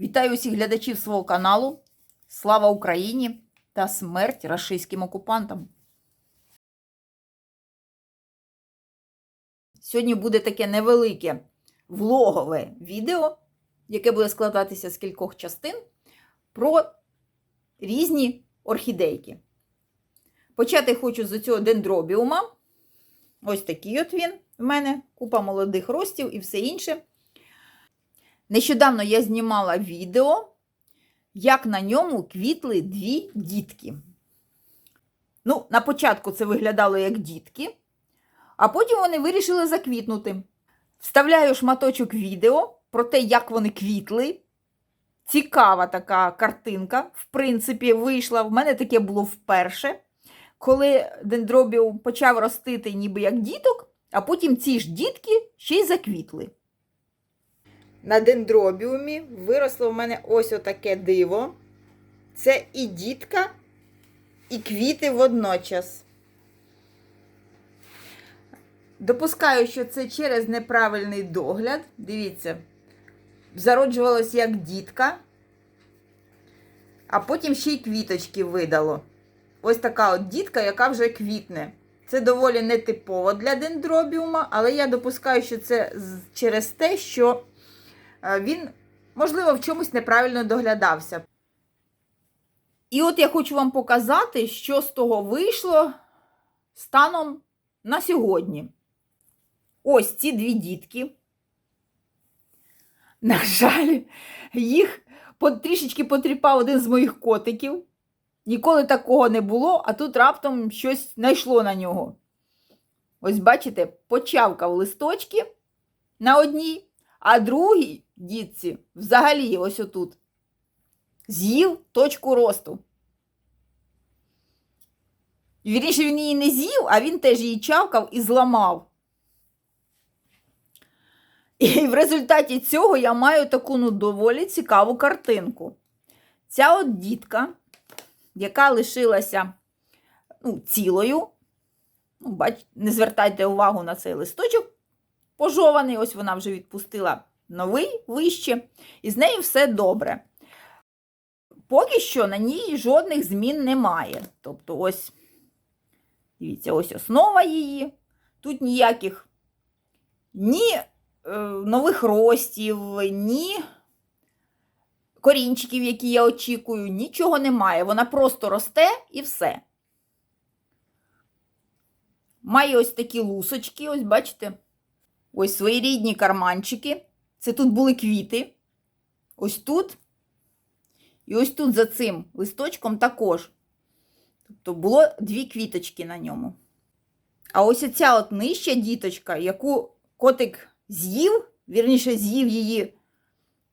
Вітаю усіх глядачів свого каналу. Слава Україні та смерть рашистським окупантам. Сьогодні буде таке невелике влогове відео, яке буде складатися з кількох частин про різні орхідейки. Почати хочу з цього дендробіума. Ось такий от він в мене, купа молодих ростів і все інше. Нещодавно я знімала відео, як на ньому квітли дві дітки. Ну, на початку це виглядало як дітки, а потім вони вирішили заквітнути. Вставляю шматочок відео про те, як вони квітли. Цікава така картинка, в принципі, вийшла. В мене таке було вперше, коли дендробіум почав ростити ніби як діток, а потім ці ж дітки ще й заквітли. На дендробіумі виросло в мене ось отаке диво. Це і дітка, і квіти водночас. Допускаю, що це через неправильний догляд. Дивіться, зароджувалось як дітка, а потім ще й квіточки видало. Ось така от дітка, яка вже квітне. Це доволі нетипово для дендробіума, але я допускаю, що це через те, що він, можливо, в чомусь неправильно доглядався. І от я хочу вам показати, що з того вийшло станом на сьогодні. Ось ці дві дітки. На жаль, їх трішечки потріпав один з моїх котиків. Ніколи такого не було, а тут раптом щось знайшло на нього. Ось, бачите, почавкав листочки на одній, а другій дітці взагалі ось отут з'їв точку росту. Вірніше, він її не з'їв, а він теж її чавкав і зламав. І в результаті цього я маю таку ну, доволі цікаву картинку. Ця от дітка, яка лишилася ну, цілою, ну, бач, не звертайте увагу на цей листочок пожований, ось вона вже відпустила новий вище, і з нею все добре. Поки що на ній жодних змін немає. Тобто, ось, дивіться, ось основа її. Тут ніяких ні е, нових ростів, ні корінчиків, які я очікую, нічого немає. Вона просто росте і все. Має ось такі лусочки, ось бачите? Ось своєрідні карманчики. Це тут були квіти. Ось тут. І ось тут за цим листочком також. Тобто було дві квіточки на ньому. А ось оця от нижча діточка, яку котик з'їв, вірніше, з'їв її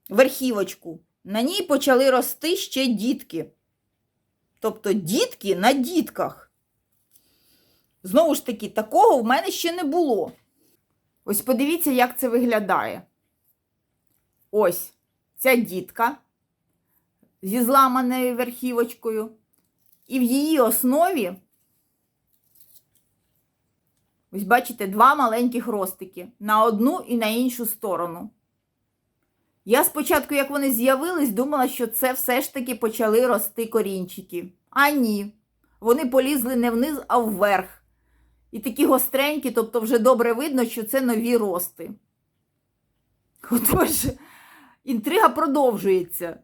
верхівочку, на ній почали рости ще дітки. Тобто дітки на дітках. Знову ж таки, такого в мене ще не було. Ось подивіться, як це виглядає. Ось ця дітка зі зламаною верхівочкою. І в її основі, ось бачите, два маленьких ростики на одну і на іншу сторону. Я спочатку, як вони з'явились, думала, що це все ж таки почали рости корінчики. А ні. Вони полізли не вниз, а вверх. І такі гостренькі, тобто вже добре видно, що це нові рости. Отож, інтрига продовжується.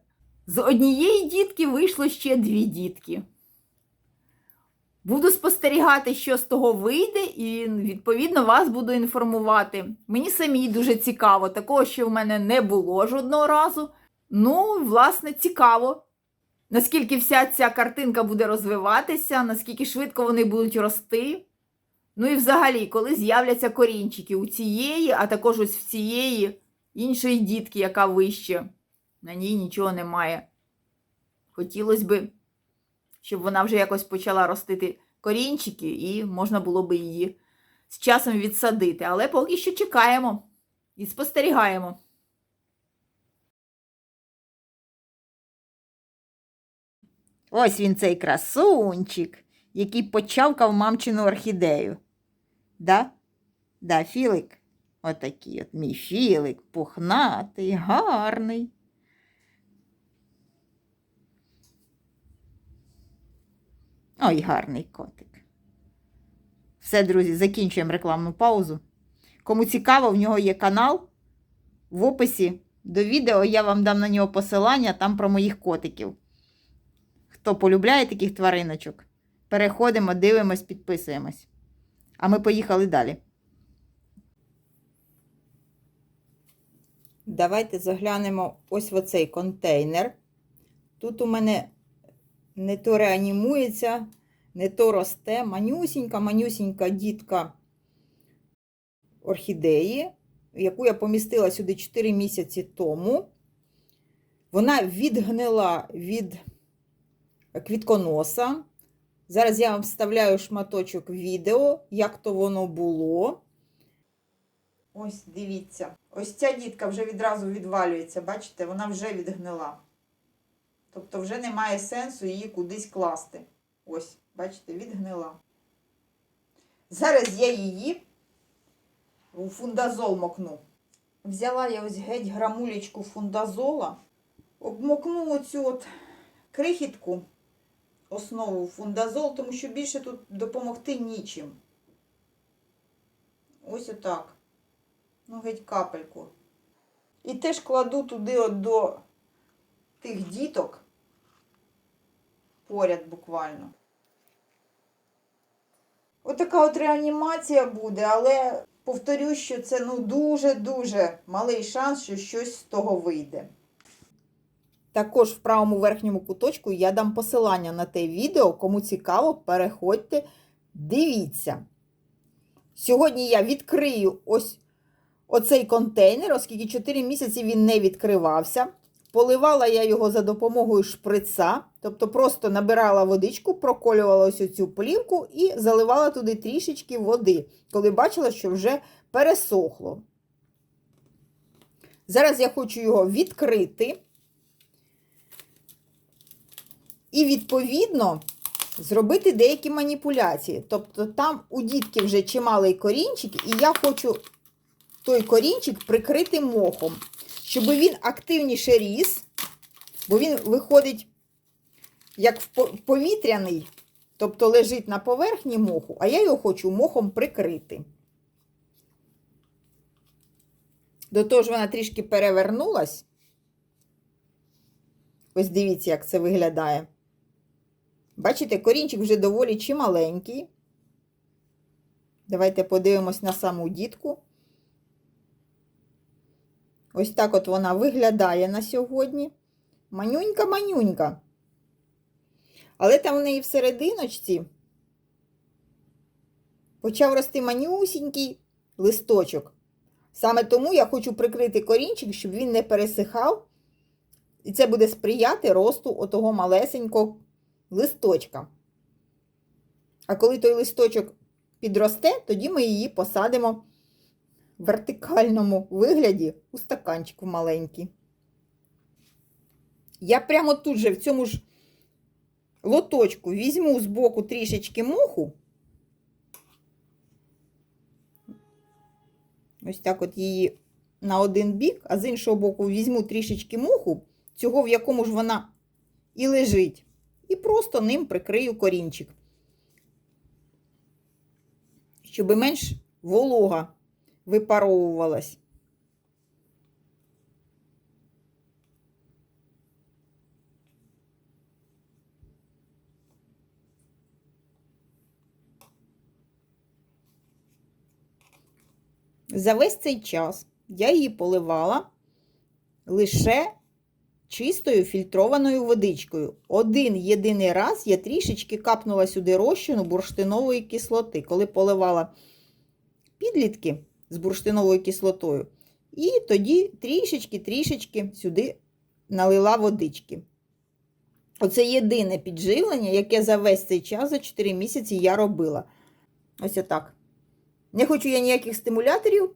З однієї дітки вийшло ще дві дітки. Буду спостерігати, що з того вийде, і, відповідно, вас буду інформувати. Мені самій дуже цікаво, такого, що в мене не було жодного разу. Ну, власне, цікаво, наскільки вся ця картинка буде розвиватися, наскільки швидко вони будуть рости. Ну і взагалі, коли з'являться корінчики у цієї, а також ось в цієї іншої дітки, яка вище, на ній нічого немає. Хотілося б, щоб вона вже якось почала ростити корінчики, і можна було би її з часом відсадити. Але поки що чекаємо і спостерігаємо. Ось він цей красунчик який почавкав мамчину орхідею. Да? Да, Філик. Отакий от мій Філик, пухнатий, гарний. Ой, гарний котик. Все, друзі, закінчуємо рекламну паузу. Кому цікаво, в нього є канал. В описі до відео я вам дам на нього посилання там про моїх котиків. Хто полюбляє таких твариночок, переходимо, дивимось, підписуємось. А ми поїхали далі. Давайте заглянемо ось в оцей контейнер. Тут у мене не то реанімується, не то росте. Манюсінька, манюсінька дітка орхідеї, яку я помістила сюди 4 місяці тому. Вона відгнила від квітконоса. Зараз я вам вставляю шматочок відео, як то воно було. Ось дивіться. Ось ця дітка вже відразу відвалюється, бачите, вона вже відгнила. Тобто вже немає сенсу її кудись класти. Ось, бачите, відгнила. Зараз я її у фундазол мокну. Взяла я ось геть грамулечку фундазола, обмокну оцю от крихітку, основу фундазол, тому що більше тут допомогти нічим. Ось отак. Ну, геть капельку. І теж кладу туди от до тих діток поряд буквально. Отака от реанімація буде, але повторю, що це ну дуже-дуже малий шанс, що щось з того вийде. Також в правому верхньому куточку я дам посилання на те відео. Кому цікаво, переходьте, дивіться. Сьогодні я відкрию ось оцей контейнер, оскільки 4 місяці він не відкривався. Поливала я його за допомогою шприца, тобто просто набирала водичку, проколювала ось цю плівку і заливала туди трішечки води, коли бачила, що вже пересохло. Зараз я хочу його відкрити. І, відповідно, зробити деякі маніпуляції. Тобто, там у дітки вже чималий корінчик, і я хочу той корінчик прикрити мохом, щоб він активніше ріс, бо він виходить як повітряний, тобто лежить на поверхні моху, а я його хочу мохом прикрити. До того ж, вона трішки перевернулась. Ось дивіться, як це виглядає. Бачите, корінчик вже доволі чималенький. Давайте подивимось на саму дітку. Ось так от вона виглядає на сьогодні. Манюнька-манюнька. Але там в неї всерединочці почав рости манюсінький листочок. Саме тому я хочу прикрити корінчик, щоб він не пересихав. І це буде сприяти росту отого малесенького листочка. А коли той листочок підросте, тоді ми її посадимо вертикальному вигляді у стаканчику маленький. Я прямо тут же в цьому ж лоточку візьму з боку трішечки муху. Ось так от її на один бік, а з іншого боку візьму трішечки муху, цього в якому ж вона і лежить і просто ним прикрию корінчик, щоб менш волога випаровувалась. За весь цей час я її поливала лише чистою фільтрованою водичкою. Один єдиний раз я трішечки капнула сюди розчину бурштинової кислоти, коли поливала підлітки з бурштиновою кислотою. І тоді трішечки-трішечки сюди налила водички. Оце єдине підживлення, яке за весь цей час, за 4 місяці я робила. Ось отак. Не хочу я ніяких стимуляторів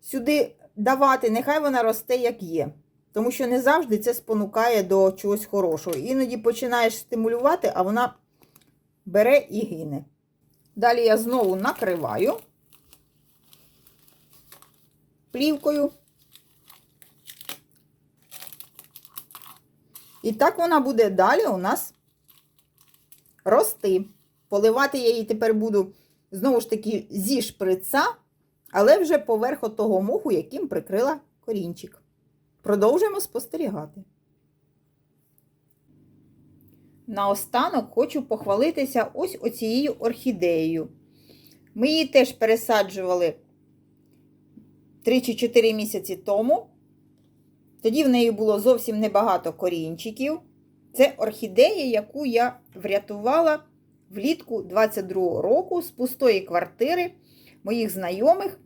сюди давати, нехай вона росте, як є. Тому що не завжди це спонукає до чогось хорошого. Іноді починаєш стимулювати, а вона бере і гине. Далі я знову накриваю плівкою. І так вона буде далі у нас рости. Поливати я її тепер буду, знову ж таки, зі шприца, але вже поверх того моху, яким прикрила корінчик. Продовжуємо спостерігати. Наостанок хочу похвалитися ось оцією орхідеєю. Ми її теж пересаджували 3 чи 4 місяці тому. Тоді в неї було зовсім небагато корінчиків. Це орхідея, яку я врятувала влітку 22 року з пустої квартири моїх знайомих,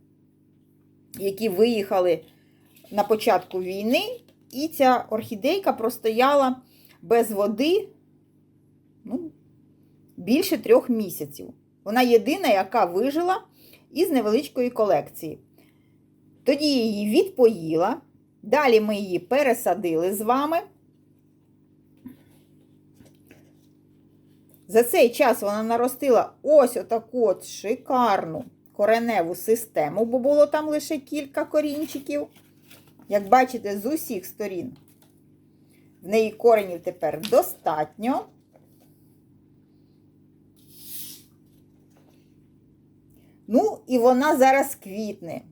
які виїхали на початку війни. І ця орхідейка простояла без води ну, більше трьох місяців. Вона єдина, яка вижила із невеличкої колекції. Тоді її відпоїла. Далі ми її пересадили з вами. За цей час вона наростила ось отаку от шикарну кореневу систему, бо було там лише кілька корінчиків. Як бачите, з усіх сторін в неї коренів тепер достатньо. Ну, і вона зараз квітне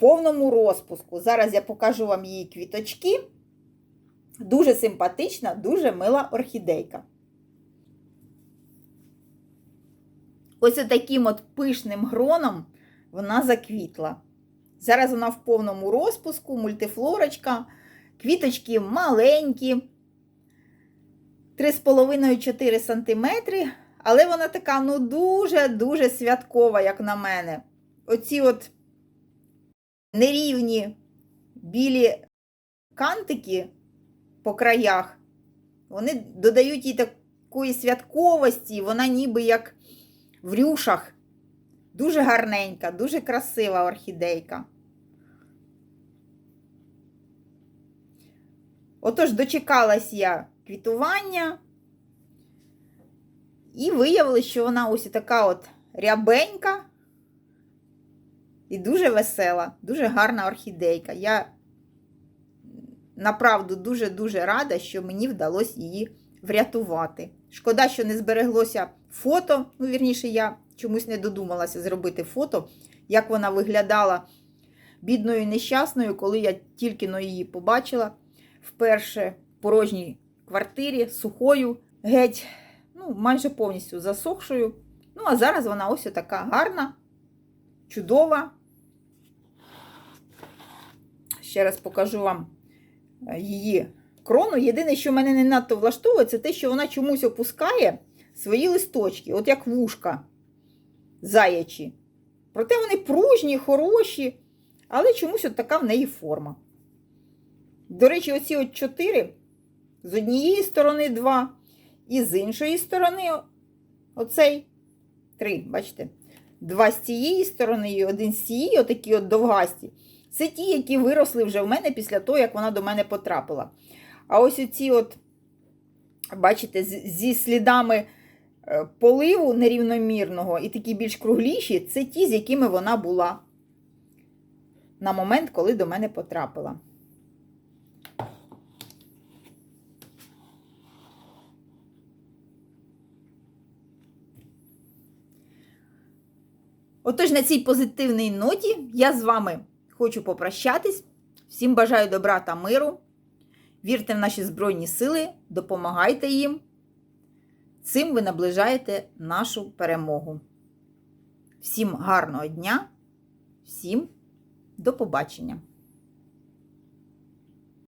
повному розпуску. Зараз я покажу вам її квіточки. Дуже симпатична, дуже мила орхідейка. Ось таким от пишним гроном вона заквітла. Зараз вона в повному розпуску, мультифлорочка, квіточки маленькі, 3,5-4 см, але вона така ну дуже-дуже святкова, як на мене. Оці от нерівні білі кантики по краях, вони додають їй такої святковості, вона ніби як в рюшах. Дуже гарненька, дуже красива орхідейка. Отож, дочекалась я квітування. І виявилось, що вона ось така от рябенька і дуже весела, дуже гарна орхідейка. Я направду дуже-дуже рада, що мені вдалося її врятувати. Шкода, що не збереглося фото. Ну, вірніше, я чомусь не додумалася зробити фото, як вона виглядала бідною нещасною, коли я тільки но її побачила вперше в порожній квартирі, сухою, геть, ну, майже повністю засохшою. Ну, а зараз вона ось така гарна, чудова. Ще раз покажу вам е, її крону. Єдине, що мене не надто влаштовує, це те, що вона чомусь опускає свої листочки, от як вушка заячі. Проте вони пружні, хороші, але чомусь от така в неї форма. До речі, оці от чотири, з однієї сторони два, і з іншої сторони оцей три, бачите? Два з цієї сторони і один з цієї, отакі от довгасті. Це ті, які виросли вже в мене після того, як вона до мене потрапила. А ось оці, от, бачите, зі слідами е, поливу нерівномірного і такі більш кругліші, це ті, з якими вона була на момент, коли до мене потрапила. Отож, на цій позитивній ноті я з вами хочу попрощатись. Всім бажаю добра та миру. Вірте в наші Збройні Сили, допомагайте їм. Цим ви наближаєте нашу перемогу. Всім гарного дня, всім до побачення!